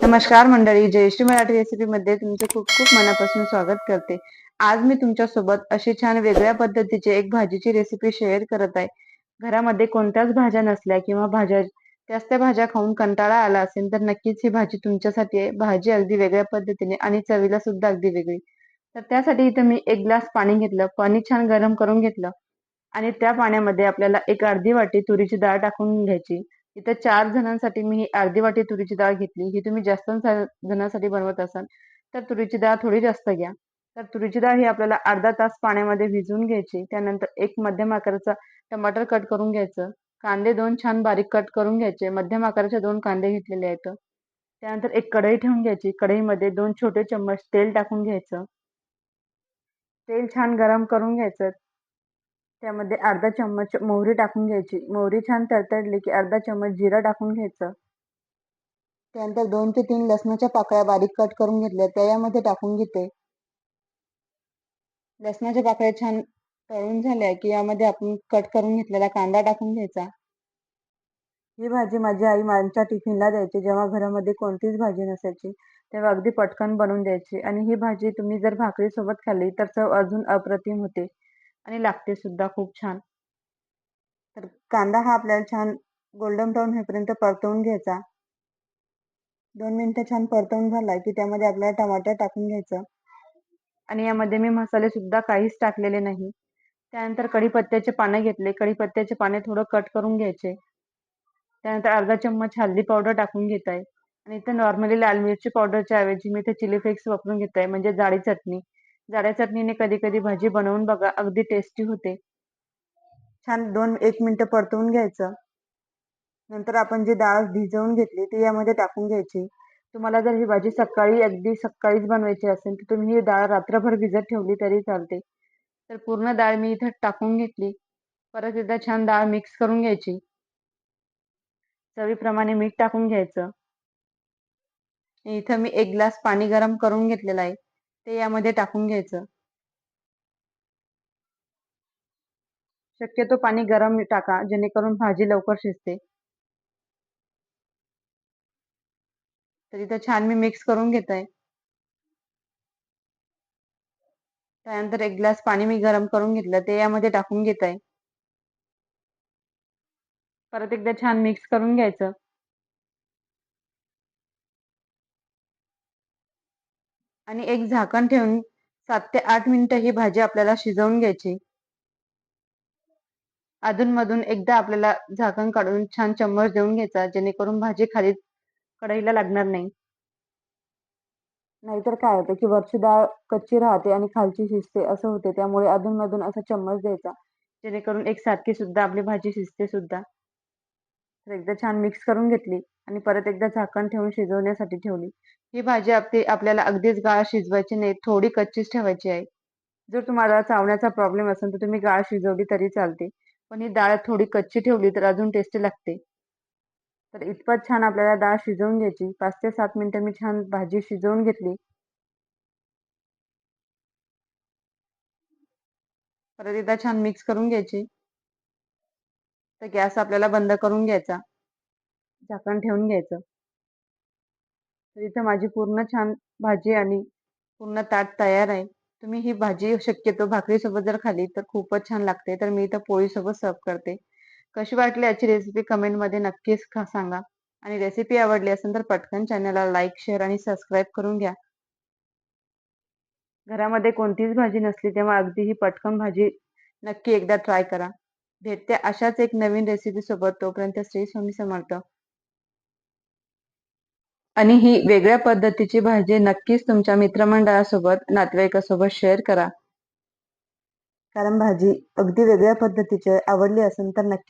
नमस्कार मंडळी जयश्री मराठी रेसिपी मध्ये तुमचे खूप खूप मनापासून स्वागत करते. आज मी तुमच्यासोबत अशी छान वेगळ्या पद्धतीची एक भाजीची रेसिपी शेअर करत आहे. घरामध्ये कोणत्याच भाज्या नसल्या किंवा भाज्या त्याच त्या भाज्या खाऊन कंटाळा आला असेल तर नक्कीच ही भाजी तुमच्यासाठी आहे. भाजी अगदी वेगळ्या पद्धतीने आणि चवीला सुद्धा अगदी वेगळी. तर त्यासाठी इथं मी एक ग्लास पाणी घेतलं. पाणी छान गरम करून घेतलं आणि त्या पाण्यामध्ये आपल्याला एक अर्धी वाटी तुरीची डाळ टाकून घ्यायची. इथं चार जणांसाठी मी ही अर्धी वाटी तुरीची डाळ घेतली. ही तुम्ही जास्त जणांसाठी बनवत असाल तर तुरीची डाळ थोडी जास्त घ्या. तर तुरीची डाळ ही आपल्याला अर्धा तास पाण्यामध्ये भिजवून घ्यायची. त्यानंतर एक मध्यम आकाराचा टमाटर कट करून घ्यायचं. कांदे दोन छान बारीक कट करून घ्यायचे. मध्यम आकाराचे दोन कांदे घेतलेले आहेत. त्यानंतर एक कढई ठेवून घ्यायची. कढईमध्ये दोन छोटे चम्मच तेल टाकून घ्यायचं. तेल छान गरम करून घ्यायचं. त्यामध्ये अर्धा चम्मच मोहरी टाकून घ्यायची. मोहरी छान तडतडली की अर्धा चम्मच जिरा टाकून घ्यायचं. त्यानंतर दोन ते तीन लसणाच्या पाकळ्या बारीक कट करून घेतल्या. त्या यामध्ये टाकून घेते. लसणाच्या पाकळ्या छान तळून झाल्या की यामध्ये आपण कट करून घेतलेला कांदा टाकून घ्यायचा. ही भाजी माझी आई माझ्या टिफिनला द्यायची. जेव्हा घरामध्ये कोणतीच भाजी नसायची तेव्हा अगदी पटकन बनवून द्यायची. आणि ही भाजी तुम्ही जर भाकरीसोबत खाल्ली तर चव अजून अप्रतिम होते. आणि लागते सुद्धा खूप छान. तर कांदा हा आपल्याला छान गोल्डन ब्राऊन होईपर्यंत परतवून घ्यायचा. दोन मिनिटं छान परतवून झाला की त्यामध्ये आपल्याला टमाटर टाकून घ्यायचं. आणि यामध्ये मी मसाले सुद्धा काहीच टाकलेले नाही. त्यानंतर कढीपत्त्याचे पानं घेतले. कढीपत्त्याचे पाने थोडं कट करून घ्यायचे. त्यानंतर अर्धा चम्मच हळदी पावडर टाकून घेत आहे आणि इथं नॉर्मली लाल मिरची पावडरच्या ऐवजी मी इथे चिली फ्लेक्स वापरून घेत आहे म्हणजे जाडी चटणी. जाड्या चटणीने कधी कधी भाजी बनवून बघा अगदी टेस्टी होते. छान दोन एक मिनटं परतवून घ्यायचं. नंतर आपण जी डाळ भिजवून घेतली ती यामध्ये टाकून घ्यायची. तुम्हाला जर ही भाजी सकाळी अगदी सकाळीच बनवायची असेल तर तुम्ही ही डाळ रात्रभर भिजत ठेवली तरी चालते. तर पूर्ण डाळ मी इथं टाकून घेतली. परत एकदा छान डाळ मिक्स करून घ्यायची. चवीप्रमाणे मीठ टाकून घ्यायचं. इथं मी एक ग्लास पाणी गरम करून घेतलेलं आहे. ते यामध्ये टाकून घ्यायचं. शक्यतो पाणी गरम टाका जेणेकरून भाजी लवकर शिजते. तर इथं छान मी मिक्स करून घेत आहे त्यानंतर एक ग्लास पाणी मी गरम करून घेतलं ते यामध्ये टाकून घेत आहे परत एकदा छान मिक्स करून घ्यायचं. आणि एक झाकण ठेवून सात ते आठ मिनिटं ही भाजी आपल्याला शिजवून घ्यायची. अधूनमधून एकदा आपल्याला झाकण काढून छान चम्मच देऊन घ्यायचा जेणेकरून भाजी खाली कढईला लागणार नाही. नाहीतर काय होतं की वरची डाळ कच्ची राहते आणि खालची शिजते असं होते. त्यामुळे अधूनमधून असा चम्मच द्यायचा जेणेकरून एक सारखी सुद्धा आपली भाजी शिजते सुद्धा. तर एकदा छान मिक्स करून घेतली आणि परत एकदा झाकण ठेवून शिजवण्यासाठी ठेवली. ही भाजी आपली आपल्याला अगदीच गाळ शिजवायची नाही थोडी कच्चीच ठेवायची आहे. जर तुम्हाला चावण्याचा प्रॉब्लेम असेल तर तुम्ही गाळ शिजवली तरी चालते. पण ही डाळ थोडी कच्ची ठेवली तर अजून टेस्टी लागते. तर इतपत छान आपल्याला डाळ शिजवून घ्यायची. पाच ते सात मिनिटं मी छान भाजी शिजवून घेतली. परत एकदा छान मिक्स करून घ्यायची. तर गॅस आपल्याला बंद करून घ्यायचा. झाकण ठेवून घ्यायचं. तर इथं माझी पूर्ण छान भाजी आणि पूर्ण ताट तयार आहे. तुम्ही ही भाजी शक्यतो भाकरीसोबत जर खाली तर खूपच छान लागते. तर मी इथं पोळीसोबत सर्व करते. कशी वाटली याची रेसिपी कमेंटमध्ये नक्कीच सांगा. आणि रेसिपी आवडली असेल तर पटकन चॅनलला लाईक शेअर आणि सबस्क्राईब करून घ्या. घरामध्ये कोणतीच भाजी नसली तेव्हा अगदी ही पटकन भाजी नक्की एकदा ट्राय करा. भेटते अशाच एक नवीन रेसिपी सोबत. तोपर्यंत श्री स्वामी समर्थ. आणि ही वेगळ्या पद्धतीची भाजी नक्कीच तुमच्या मित्रमंडळासोबत नातेवाईकासोबत शेअर करा. कारण भाजी अगदी वेगळ्या पद्धतीची आवडली असेल तर नक्की